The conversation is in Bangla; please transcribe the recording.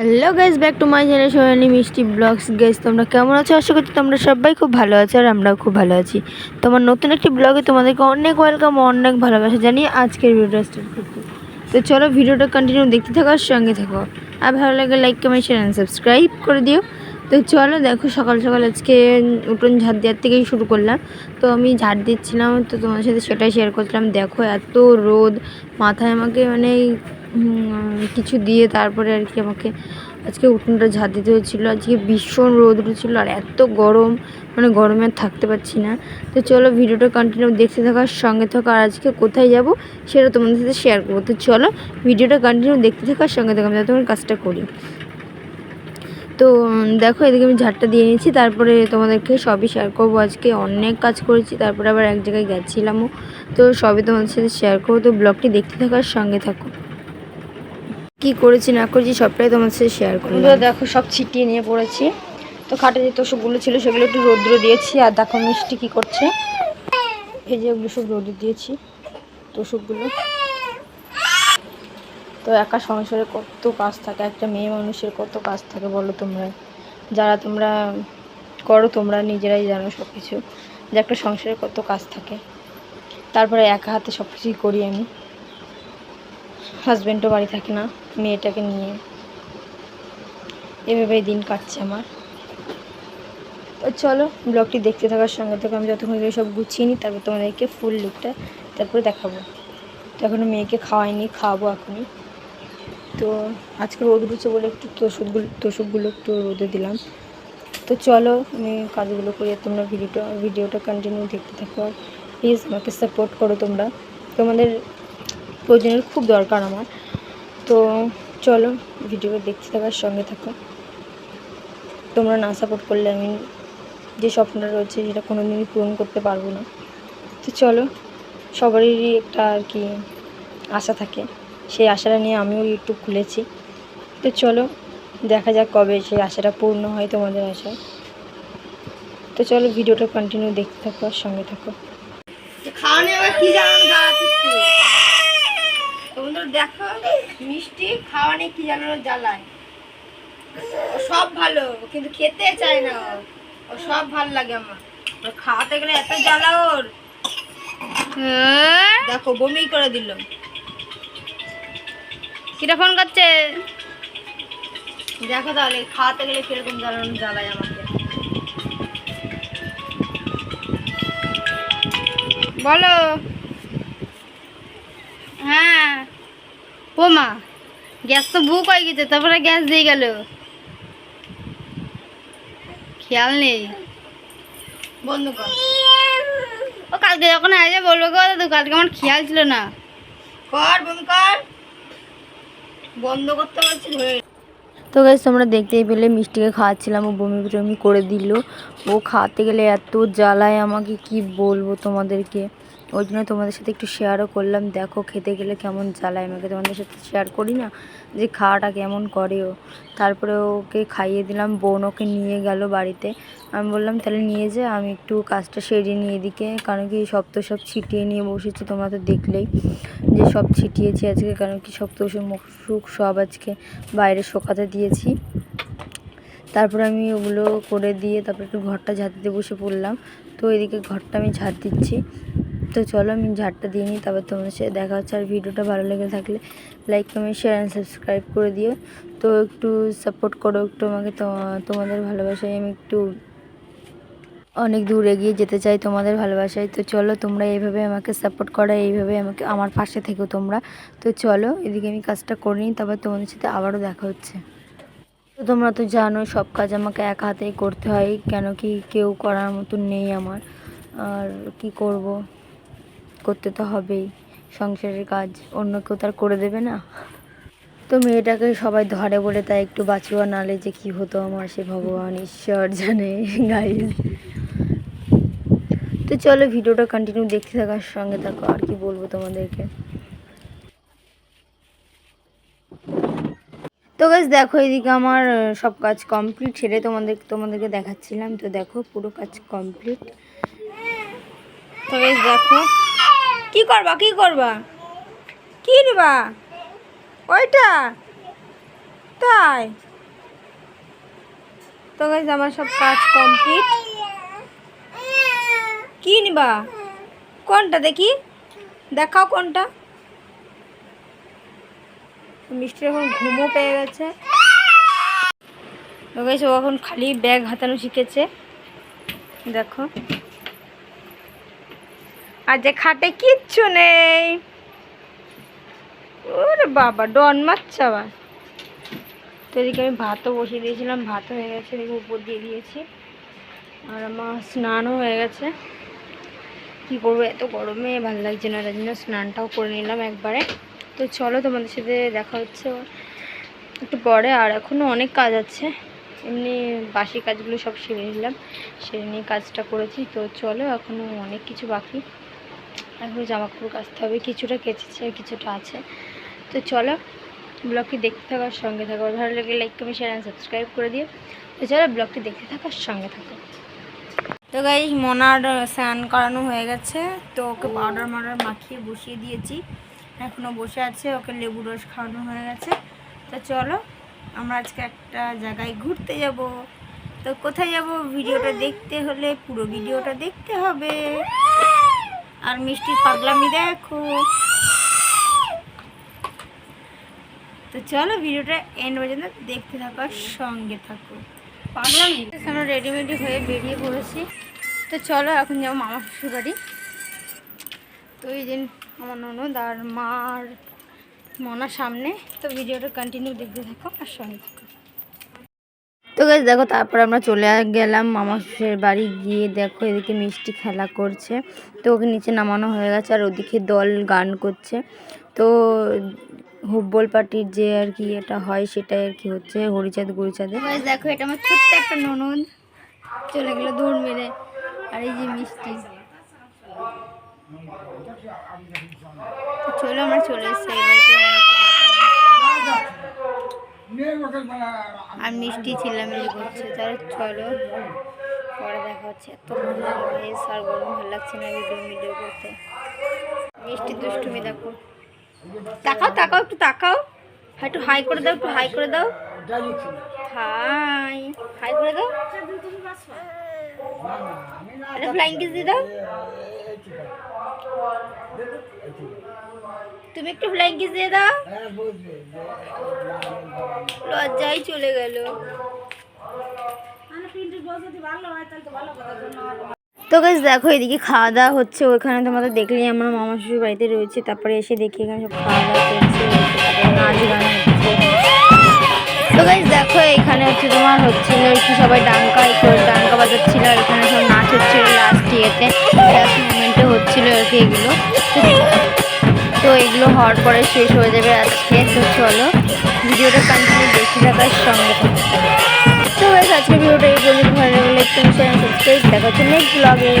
Hello guys back to my channel Sonali Mishti vlogs guys তোমরা কেমন আছো? আশা করছি তোমরা সবাই খুব ভালো আছো আর আমরাও খুব ভালো আছি। তোমার নতুন একটি ব্লগে তোমাদেরকে অনেক ওয়েলকাম অনেক ভালোবাসা জানিয়ে আজকের ভিডিওটা স্টার্ট করতে তো চলো ভিডিওটা কন্টিনিউ দেখতে থাকো আর সঙ্গে থাকো। আর ভালো লাগে like comment share and subscribe করে দিও। তো চলো দেখো, সকাল সকাল আজকে উঠোন ঝাড় দেওয়ার থেকেই শুরু করলাম। তো আমি ঝাড় দিচ্ছিলাম, তো তোমার সাথে সেটাই শেয়ার করছিলাম। দেখো এত রোদ, মাথায় আমাকে মানে কিছু দিয়ে তারপরে আর কি আমাকে আজকে উঠোনটা ঝাড় দিতে হচ্ছিল আজকে ভীষণ রোদ উঠেছিলো আর এত গরম মানে গরমে আর থাকতে পারছি না। তো চলো ভিডিওটা কন্টিনিউ দেখতে থাকার সঙ্গে থাকো আর আজকে কোথায় যাব সেটা তোমাদের সাথে শেয়ার করব। তো চলো ভিডিওটা কন্টিনিউ দেখতে থাকার সঙ্গে থাকো, আমি তোমার কাজটা করি। তো দেখো এদিকে আমি ঝাড়টা দিয়ে নিয়েছি, তারপরে তোমাদেরকে সবই শেয়ার করব। আজকে অনেক কাজ করেছি, তারপরে আবার এক জায়গায় গেছিলামও। তো সবই তোমাদের সাথে শেয়ার করব। তো ব্লগটি দেখতে থাকার সঙ্গে থাকো। কি করেছি, না করেছি, সবটাই তোমার সাথে শেয়ার করব দেখো সব ছিটিয়ে নিয়ে পড়েছি। তো খাটে যে তোষকগুলো ছিল, সেগুলো একটু রৌদ্র দিয়েছি, আর দেখো মিষ্টি কি করছে। এই যে ওগুলো সব রোদে দিয়েছি তোষকগুলো তো একা সংসারে কত কাজ থাকে, একটা মেয়ে মানুষের কত কাজ থাকে, বলো তোমরা। যারা তোমরা করো, তোমরা নিজেরাই জানো সব কিছু যে একটা সংসারে কত কাজ থাকে। তারপরে একা হাতে সব কিছুই করি আমি। হাজব্যান্ডও বাড়ি থাকে না, মেয়েটাকে নিয়ে। এভাবেই দিন কাটছে আমার। চলো, ব্লগটি দেখতে থাকার সঙ্গে থেকে, আমি যতক্ষণ সব গুছিয়ে নিই, তারপর তোমাদেরকে ফুল লুকটা তারপরে দেখাবো। তো এখনও মেয়েকে খাওয়াইনি, খাওয়াবো এখনই। তো আজকে রোদ উঠেছে বলে একটু তোষকগুলো তোষকগুলো একটু রোদে দিলাম। তো চলো, আমি কাজগুলো করি তোমরা ভিডিওটা ভিডিওটা কন্টিনিউ দেখতে থাকো। প্লিজ আমাকে সাপোর্ট করো তোমরা। তোমাদের প্রয়োজনের খুব দরকার আমার। তো চলো, ভিডিওটা দেখতে থাকার সঙ্গে থাকো। তোমরা না সাপোর্ট করলে আমি যে স্বপ্নটা রয়েছে সেটা কোনো দিনই পূরণ করতে পারব না। তো চলো, সবারই একটা আর কি আশা থাকে। সেই আশাটা নিয়ে আমিও ইউটিউব খুলেছি। তো চলো, দেখা যাক কবে সেই আশাটা পূর্ণ হয় তোমাদের আশায়। তো চলো, ভিডিওটা কন্টিনিউ দেখতে থাকো আর সঙ্গে থাকো। খাওয়ানো এবার কি জানো তোমাদের দেখো মিষ্টি খাওয়ানে কি জানো জ্বালায়। ও সব ভালো কিন্তু খেতে চায় না ও। সব ভালো লাগে আমার। ওর খাওয়াতে গেলে এত জ্বালা ওর। দেখো বমি করে দিল। কীরকম করছে? দেখো তাহলে খাওয়াতে গেলে কীরকম জ্বালানো জ্বালায় আমাকে। বলো। হ্যাঁ। ও মা গ্যাস তো বুক হয়ে গেছে তারপরে গ্যাস দিয়ে গেল। খেয়াল নেই। বন্ধ কর। ও কালকে যখন আসে বলব গো তো কালকে আমার খেয়াল ছিল না। কর বন্ধ কর। বন্ধ করতে বলছি ধরে তো গাইজ তোমরা দেখতেই পেলে মিষ্টিকে খাওয়াচ্ছিলাম ও বমি টমি করে দিল। ও খাওয়াতে গেলে এত জ্বালায় আমাকে কি বলব তোমাদেরকে? ওই জন্য তোমাদের সাথে একটু শেয়ারও করলাম। দেখো খেতে গেলে কেমন জ্বালায়। আমাকে তোমাদের সাথে শেয়ার করি না, যে খাওয়াটা কেমন করে ও। তারপরে ওকে খাইয়ে দিলাম, বোন ওকে নিয়ে গেল বাড়িতে। আমি বললাম, তাহলে নিয়ে যা, আমি একটু কাজটা সেরে নিই এদিকে। কারণ কি, সব তো সব ছিটিয়ে নিয়ে বসেছি, তোমরা তো দেখলেই যে সব ছিটিয়েছি আজকে। কারণ কি, সব তো মুখ সুখ সব আজকে বাইরে শোকাতে দিয়েছি। তারপর আমি ওগুলো করে দিয়ে তারপর একটু ঘরটা ঝাড় দিতে বসে পড়লাম। তো এদিকে ঘরটা আমি ঝাড় দিচ্ছি। তো চলো আমি ঝাড়টা দিয়ে নিই, তারপর তোমাদের সাথে দেখা হচ্ছে। আর ভিডিওটা ভালো লেগে থাকলে like comment share and subscribe করে দিও। তো একটু সাপোর্ট করো, একটু আমাকে তোমাদের ভালোবাসায় আমি একটু অনেক দূর এগিয়ে যেতে চাই তোমাদের ভালোবাসায়। তো চলো তোমরা এইভাবে আমাকে সাপোর্ট করো, এইভাবে আমাকে, আমার পাশে থেকো তোমরা। তো চলো এদিকে আমি কাজটা করে নিই, তারপর তোমাদের সাথে আবারও দেখা হচ্ছে। তো তোমরা তো জানো সব কাজ আমাকে এক হাতেই করতে হয়, কেন কি কেউ করার মতন নেই আমার। আর কি করব? করতে তো হবেই। সংসারের কাজ অন্য কেউ তার করে দেবে না। তো মেয়েটাকে সবাই ধরে বলে তাই একটু বাঁচুয়া নালে যে কি হতো আমার সে ভগবান, ঈশ্বর জানে গাইজ তো চলো ভিডিওটা কন্টিনিউ দেখতে থাকার সঙ্গে থাকো, আর কি বলব তোমাদেরকে। তো গাছ দেখো এদিকে আমার সব কাজ কমপ্লিট সেরে তোমাদের, তোমাদেরকে দেখাচ্ছিলাম। তো দেখো পুরো কাজ কমপ্লিট তো গাছ দেখো কি করবা কি করবা? কি নিবা? ওইটা? তাই? তো গাইজ আমার সব কাজ কমপ্লিট কি নিবা? কোনটা দেখি? দেখাও কোনটা। মিষ্টি এখন ঘুমও পেয়ে গেছে। তো গাইজ ও এখন খালি ব্যাগ হাতানো শিখেছে। দেখো। আর যে খাটে কিচ্ছু নেই। ওরে বাবা, ডন মারছে আবার। তো এদিকে আমি ভাতও বসিয়ে দিয়েছিলাম, ভাত হয়ে গেছে, এদিকে উপর দিয়ে দিয়েছি। আর আমার স্নানও হয়ে গেছে। কি করব, এত গরমে ভালো লাগছে না, তার জন্য স্নানটাও করে নিলাম একবারে। তো চলো তোমাদের সাথে দেখা হচ্ছে একটু পরে। আর এখনও অনেক কাজ আছে। এমনি বাসি কাজগুলো সব সেরে নিলাম, সেরে নিয়ে কাজটা করেছি। তো চলো এখনও অনেক কিছু বাকি। এখনও জামা কাপড় কাচতে হবে। কিছুটা কেচেছে আর কিছুটা আছে। তো চলো, ব্লগটি দেখতে থাকার সঙ্গে থাকো। ভালো লাগে like comment share and subscribe করে দিও। তো চলো, ব্লগটি দেখতে থাকার সঙ্গে থাকো। তো গাই মনার স্নান করানো হয়ে গেছে। তো ওকে পাউডার মাউডার মাখিয়ে বসিয়ে দিয়েছি। এখনও বসে আছে, ওকে লেবু রস খাওয়ানো হয়ে গেছে। তো চলো, আমরা আজকে একটা জায়গায় ঘুরতে যাব। তো কোথায় যাব? ভিডিওটা দেখতে হলে পুরো ভিডিওটা দেখতে হবে। আর মিষ্টির পাগলামি দেখো। তো চলো ভিডিওটা এন্ড পর্যন্ত দেখতে থাকো সঙ্গে থাকো। পাগলামি? রেডিমেডি হয়ে বেরিয়ে পড়েছি। তো চলো এখন যাব মামা শ্বশুর বাড়ি। তো এই দিন আমার ননদ আর মার মনার সামনে। তো ভিডিওটা কন্টিনিউ দেখতে থাকো আর সঙ্গে থাকো। তো গাছ দেখো, তারপর আমরা চলে গেলাম মামা শ্বশুরের বাড়ি। গিয়ে দেখো, এদিকে মিষ্টি খেলা করছে। তো ওকে নিচে নামানো হয়ে গেছে, আর ওদিকে দল গান করছে। তো হুব্বল পার্টির যে আর কি এটা হয়, সেটাই আর কি হচ্ছে, হরিচাঁদ গুরুচাঁদে দেখো, এটা আমার ছোট্ট একটা ননদ। চলে গেলো দৌড় মেরে। আর এই যে মিষ্টি। চলো, আমরা চলে এসেছি। আর মিষ্টি চিল্লামিল্লি করছে তাহলে চলো। পরে দেখা হচ্ছে এত আর গরম ভালো লাগছে না ভিডিও ভিডিও করতে। মিষ্টি দুষ্টুমি দেখো। তাকাও তাকাও একটু তাকাও। হ্যাঁ, একটু হাই করে দাও একটু হাই করে দাও। হাই হাই করে দাও। একটা ফ্লাইং কিস দিয়ে দাও। তুমি একটু ফ্লাইং কিস দিয়ে দাও। লজ্জাই চলে গেল। তো গাছ দেখো এদিকে খাওয়া দাওয়া হচ্ছে ওইখানে তোমাদের দেখলেই আমরা মামা শ্বশুর বাড়িতে রয়েছে তারপরে এসে দেখি এখানে সব খাওয়া দাওয়া করছে নাচ গান হচ্ছে। তো গাছ দেখো এখানে হচ্ছে তোমার হচ্ছিল কি সবাই ডাঙ্কা ডাঙ্কা বাজাচ্ছিল আর এখানে সব নাচ হচ্ছিল লাস্ট ইয়েতে লাস্ট মোমেন্টে হচ্ছিল আর কি এগুলো। তো এগুলো হওয়ার পরে শেষ হয়ে যাবে আজকে। তো চলো, ভিডিওটা কন্টিনিউ বেশি থাকার সঙ্গে তো আজকে ভিডিওটা এই পর্যন্ত। ভালো লাগলে একটু চ্যানেল সাবস্ক্রাইব দেখা হচ্ছে নেক্সট ব্লগে